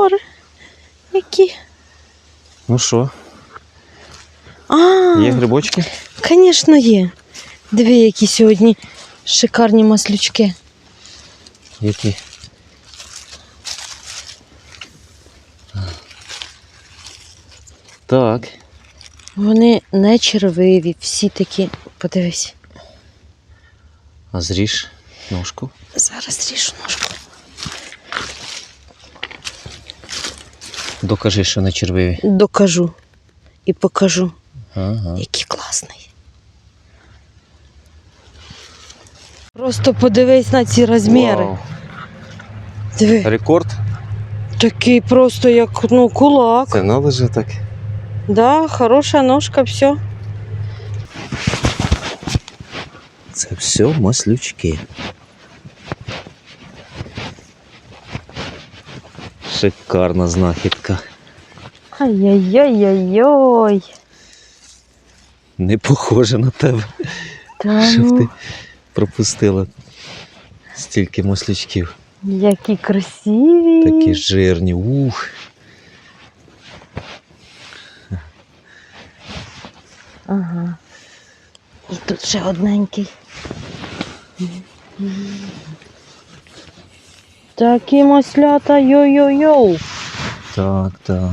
мухомори. Які? Ну що, А, є грибочки? звісно, є. Диви, які сьогодні шикарні маслючки. Які? Так. Вони не червиві, всі такі. Подивись. А зріж ножку. Зараз ріжу ножку. Докажи, що не червиві. Докажу і покажу, Ага. який класний. Просто подивись на ці розміри. Вау. Диви, Рекорд? такий просто як ну, кулак. Це надо же так. Да, хороша ножка, все. Це все маслючки. Шикарна знахідка. Ай-яй-яй-яй-яй. Не похоже на тебе, Та щоб ти ну, пропустила стільки маслючків. які красиві. Такі жирні. Ух. Ага. І тут ще одненький. Такі маслята, йо-йо-йо. Так, так.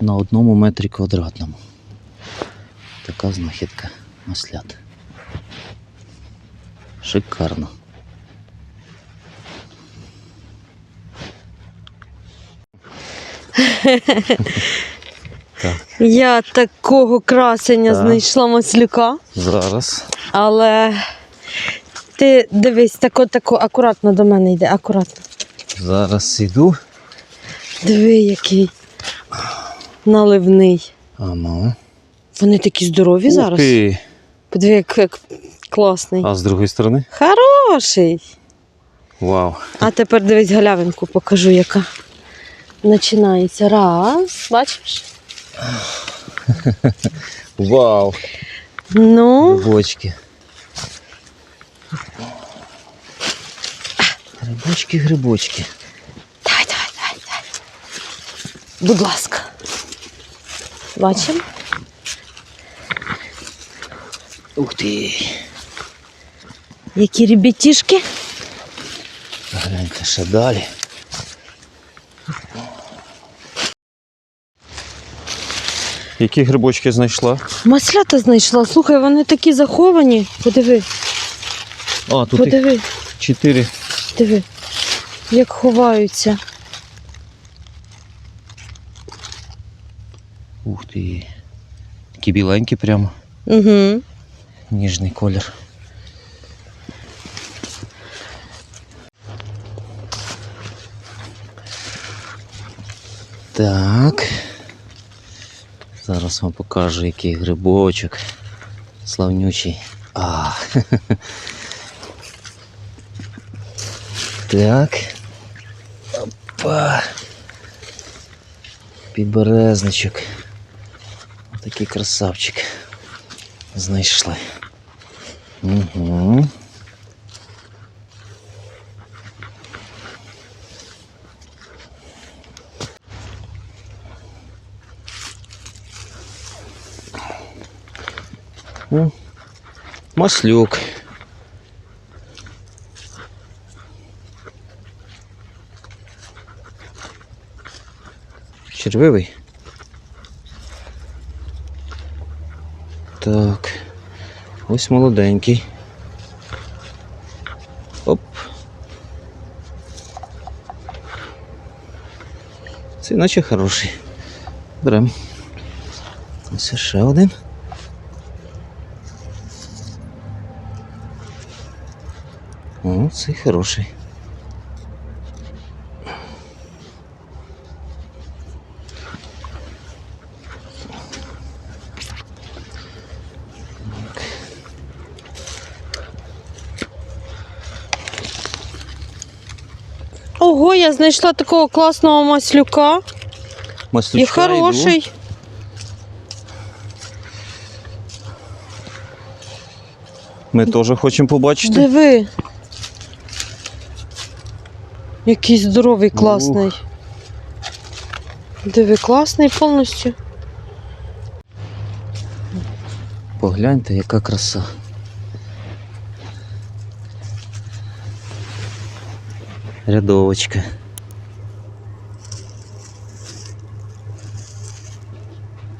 На одному метрі квадратному. Така знахідка маслят. Шикарно. так, Я такого красення Так. знайшла маслюка, зараз. але ти дивись, тако, тако, акуратно до мене йде, акуратно. Зараз іду. Диви, який наливний. А ну. Вони такі здорові зараз. Ти. Подиви, як, як класний. А з другої сторони? Хороший. Вау. А тепер дивись галявинку, покажу, яка починається. Раз, бачиш? Вау. Ну, Грибочки. Грибочки, грибочки. давай, давай, давай, давай. Будь ласка. Бачимо? Ух ти. Які ребятішки. Гляньте ще далі. Які грибочки знайшла? Маслята знайшла. Слухай, вони такі заховані. Подиви, А, тут їх подиви, чотири. диви, як ховаються. Ух ти. Такі біленькі прямо. Угу. Ніжний колір. Так. Зараз вам покажу, який грибочок. Славнючий. А. Так. Опа. Підберезничок. Такий красавчик. Знайшли. Угу. О, Маслюк. Червивий. Так. Ось молоденький. Оп. Це наче хороший. Берем. Ось ще один. О, цей хороший. Ого, я знайшла такого класного маслюка. Маслючка І хороший. Ми теж хочемо побачити. Диви. Який здоровий, класний. Диви, класний повністю. Погляньте, яка краса. Рядовочка.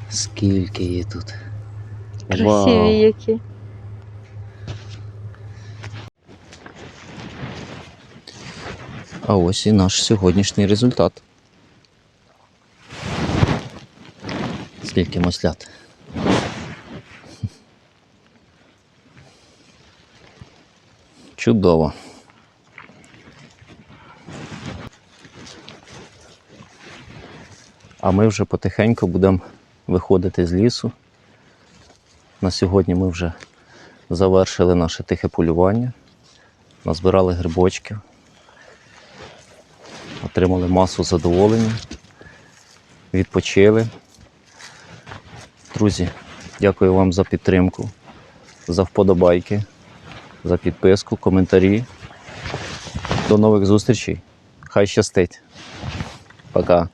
Скільки її тут. Красиві які. А ось і наш сьогоднішній результат. Скільки маслят. Чудово. А ми вже потихеньку будемо виходити з лісу. На сьогодні ми вже завершили наше тихе полювання, назбирали грибочків, отримали масу задоволення, відпочили. Друзі, дякую вам за підтримку, за вподобайки, за підписку, коментарі. До нових зустрічей. Хай щастить. Пока.